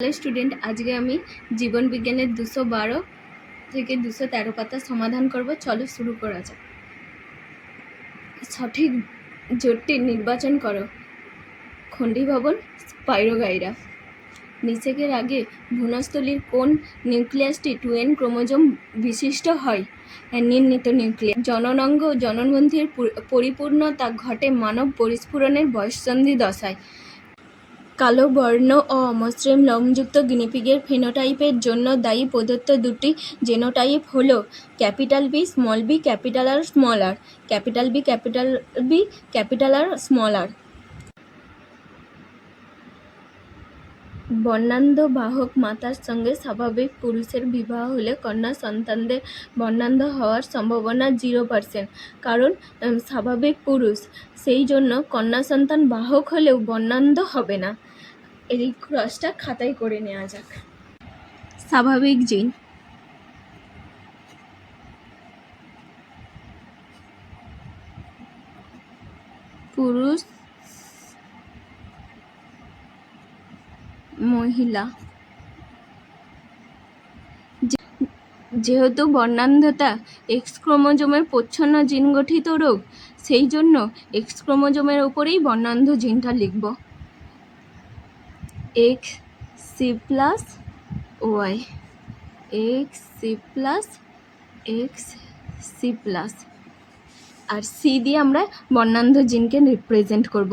Hello student, আজকে আমি জীবন বিজ্ঞানের দুশো বারো থেকে দুশো তেরো পাতা সমাধান করব। চলো শুরু করা যাক। সঠিক জোটটি নির্বাচন করো। খণ্ডী ভবন, স্পাইরোগাইরা। নিষেকের আগে ভ্রূণস্থলীর কোন নিউক্লিয়াসটি টু এন ক্রোমোজোম বিশিষ্ট হয়? নির্ণীত নিউক্লিয়াস। জননাঙ্গ ও জননগ্রন্থির পরিপূর্ণতা ঘটে মানব পরিস্ফুরণের বয়ঃসন্ধি দশায়। কালো বর্ণ ও অমসৃণ লোমযুক্ত গিনিপিগের ফেনোটাইপের জন্য দায়ী প্রদত্ত দুটি জেনোটাইপ হল capital B, small B, capital R small R. Capital B capital B, capital R small R. বর্ণান্ধ বাহক মাতার সঙ্গে স্বাভাবিক পুরুষের বিবাহ হলে কন্যা সন্তানদের বর্ণান্ধ হওয়ার সম্ভাবনা জিরো পার্সেন্ট। কারণ স্বাভাবিক পুরুষ, সেই জন্য কন্যা সন্তান বাহক হলেও বর্ণান্ধ হবে না। এই ক্রসটা খাতায় করে নেওয়া যাক। স্বাভাবিক জিন। পুরুষ মহিলা। যেহেতু বর্ণান্ধতা এক্স ক্রোমোজোমের প্রচ্ছন্ন জিন গঠিত রোগ, সেই জন্য এক্স ক্রোমোজোমের ওপরেই বর্ণান্ধ জিনটা লিখব। X C plus Y X C plus X C plus আর সি দিয়ে আমরা বর্ণান্ধ জিনকে রিপ্রেজেন্ট করব।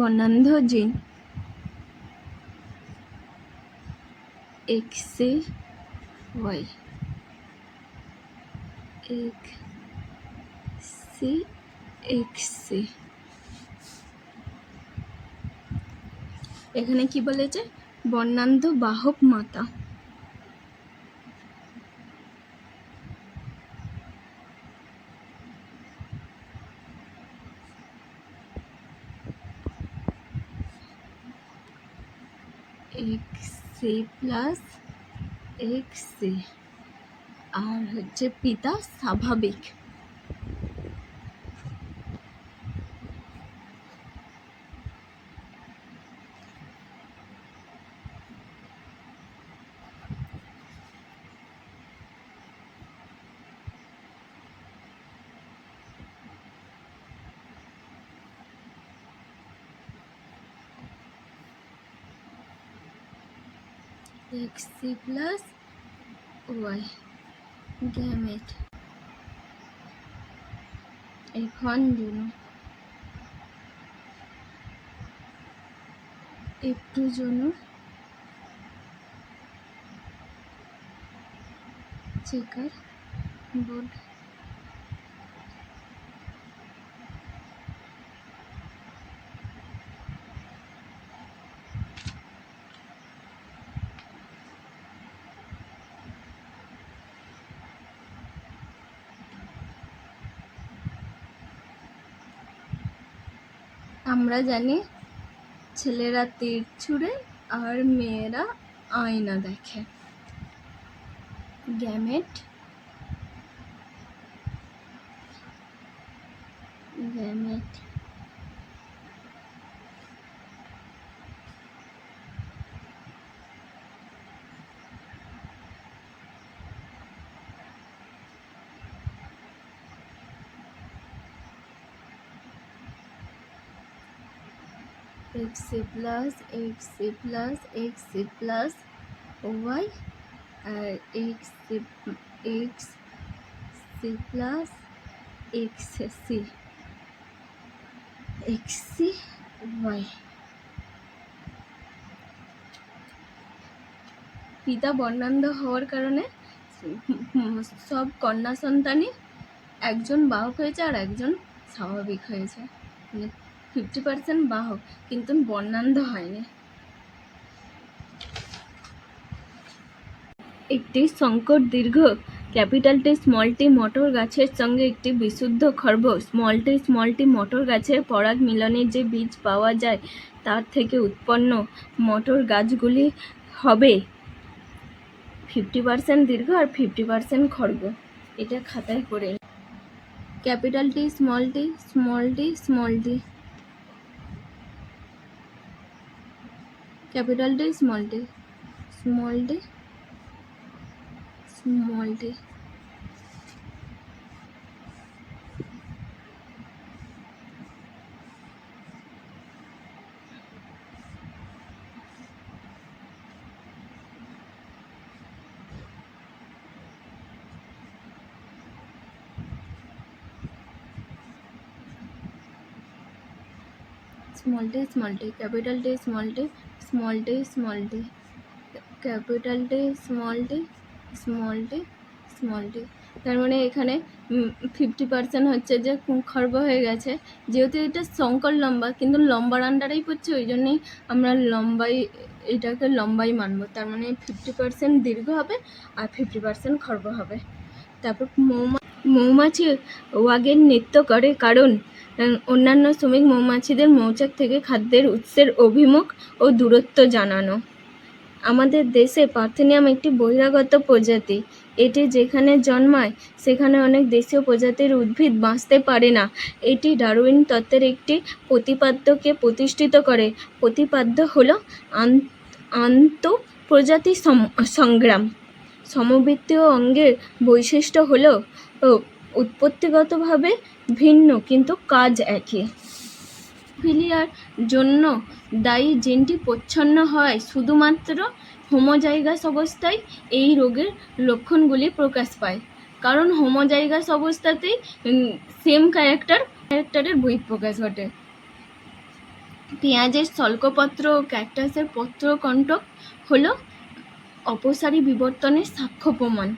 বর্ণান্ধ জিন এক্সে ওয়াই এক সি এক্সে এখানে কি বলেছে? বর্ণান্ধ বাহক মাতা। X C plus X C আর হচ্ছে পিতা স্বাভাবিক X C plus Y gamete এখন জন্য একটু জন্য চেকার বোর্ড আমরা জানি ছেলেরা তীর ছুঁড়ে আর মেয়েরা আয়না দেখে। Gamete. Gamete. X C plus X C plus X C plus Y আর X C X C plus X C X C Y পিতা বর্ণান্ধ হওয়ার কারণে সব কন্যা সন্তানই একজন বাহক হয়েছে আর একজন স্বাভাবিক হয়েছে। মানে ফিফটি পার্সেন্ট বাহক, কিন্তু বর্ণান্ধ হয়নি। একটি সংকট দীর্ঘ ক্যাপিটাল টি মটর গাছের সঙ্গে একটি বিশুদ্ধ খর্ব স্মল টি স্মল টি মটর গাছের পরাগ মিলনে যে বীজ পাওয়া যায়, তার থেকে উৎপন্ন মটর গাছগুলি হবে ফিফটি পার্সেন্ট দীর্ঘ আর ফিফটি পার্সেন্ট খর্ব এটা খাতায় করে capital T small T small T small T capital T small T small T small T small t small t capital T small t small t small t capital T small t small t small t তার মানে এখানে fifty percent হচ্ছে যে খর্ব হয়ে গেছে। যেহেতু এটা সংকর লম্বা, কিন্তু লম্বার আন্ডারেই পড়ছে, ওই জন্যই আমরা লম্বাই, এটাকে লম্বাই মানবো। তার মানে ফিফটি পার্সেন্ট দীর্ঘ হবে, আর ফিফটি পার্সেন্ট খর্ব হবে। তারপর মৌমা মৌমাছি ওয়াগের নৃত্য করে কারণ অন্যান্য শ্রমিক মৌমাছিদের মৌচাক থেকে খাদ্যের উৎসের অভিমুখ ও দূরত্ব জানানো। আমাদের দেশে পার্থেনিয়াম একটি বহিরাগত প্রজাতি। এটি যেখানে জন্মায়, সেখানে অনেক দেশীয় প্রজাতির উদ্ভিদ বাঁচতে পারে না। এটি ডারউইন তত্ত্বের একটি প্রতিপাদ্যকে প্রতিষ্ঠিত করে। প্রতিপাদ্য হল আন- আন্ত প্রজাতি সংগ্রাম। সমবৃত্তীয় অঙ্গের বৈশিষ্ট্য হলো উৎপত্তিগতভাবে ভিন্ন, কিন্তু কাজ একই। ফিলিয়ার জন্য দায়ী জিনটি প্রচ্ছন্ন হয়, শুধুমাত্র হোমোজাইগাস অবস্থায় এই রোগের লক্ষণগুলি প্রকাশ পায়। কারণ হোমোজাইগাস অবস্থাতেই সেম ক্যারেক্টার, ক্যারেক্টারের বহিঃপ্রকাশ ঘটে। পেঁয়াজের স্বল্পপত্র ও ক্যাকটাসের পত্রকণ্টক হলো অপসারী বিবর্তনের সাক্ষ্য প্রমাণ।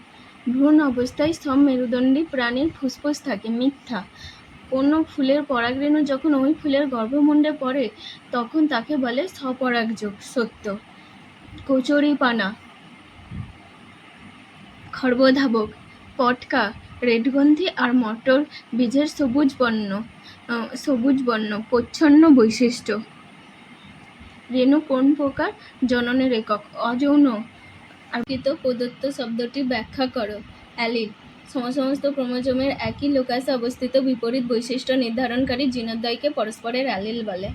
ভ্রূণ অবস্থায় সব মেরুদণ্ডী প্রাণীর ফুসফুস থাকে, মিথ্যা। কোনো ফুলের পরাগরেণু যখন ওই ফুলের গর্ভমুণ্ডে পড়ে, তখন তাকে বলে স্বপরাগযোগ সত্য। কচুরিপানা, খর্বধাবক, পটকা, রেডগন্ধি আর মটর বীজের সবুজ বর্ণ সবুজ বর্ণ, প্রচ্ছন্ন বৈশিষ্ট্য। রেণু কোন প্রকার? জননের একক, অযৌন আর্কিত প্রদত্ত শব্দটি ব্যাখ্যা করো। অ্যালিন, সমসমস্ত ক্রোমোজোমের একই লোকাসে অবস্থিত বিপরীত বৈশিষ্ট্য নির্ধারণকারী জিনোদ্বয়কে পরস্পরের অ্যালিল বলে।